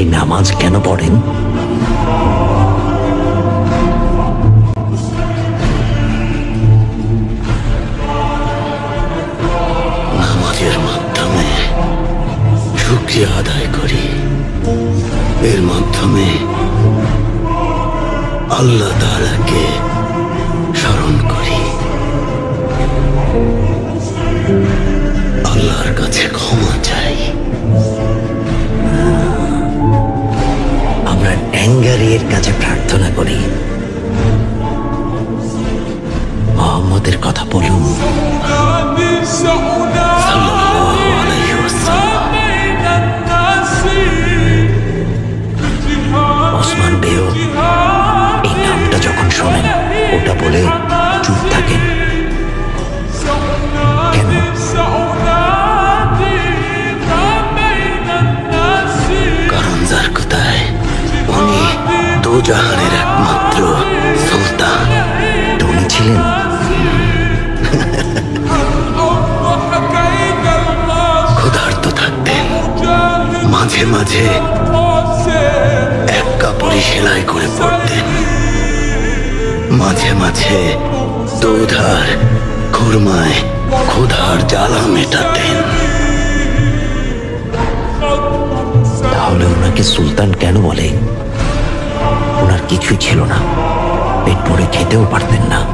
এই নামাজ কেন পড়েন? নামাজের মাধ্যমে শুক্রিয়া আদায় করি। এর মাধ্যমে আল্লাহ তাআলাকে ট্যাঙ্গারির কাছে প্রার্থনা করি। মোহাম্মদের কথা বলুন। জাহানের একমাত্র সুলতান। তো উনি ছিলেন। ক্ষুধার্ত থাকতেন মাঝে মাঝে এক কাপড়ই সেলাই করে পড়তেন মাঝে মাঝে দুধ খুরমায় ক্ষুধার জ্বালা মেটাতেন। তাহলে ওনাকে সুলতান কেন বলে? কিছুই ছিল না। পেট ভরে খেতেও পারতেন না।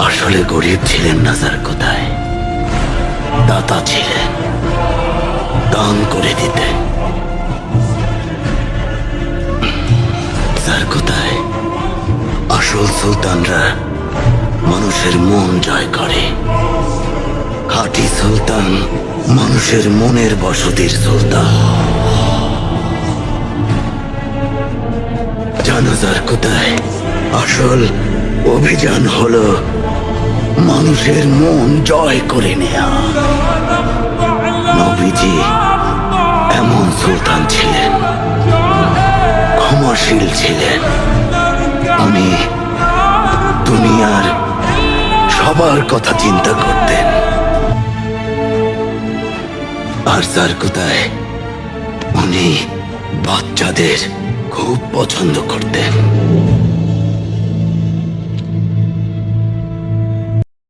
আসলে গরিব ছিলেন না যার কোথায়? দাতা ছিলেন। দান করে দিতেন। যার কোথায়? আসল সুলতানরা মানুষের মন জয় করে। খাঁটি সুলতান মানুষের মনের বসতির সুলতান। আসল অভিযান হলো মানুষের মন জয় করে নেয়া। নবীজি এমন সুলতান ছিলেন, ক্ষমাশীল ছিলেন। উনি দুনিয়ার সবার কথা চিন্তা করতেন। আর যার কোথায় উনি বাচ্চাদের খুব পছন্দ করতেন।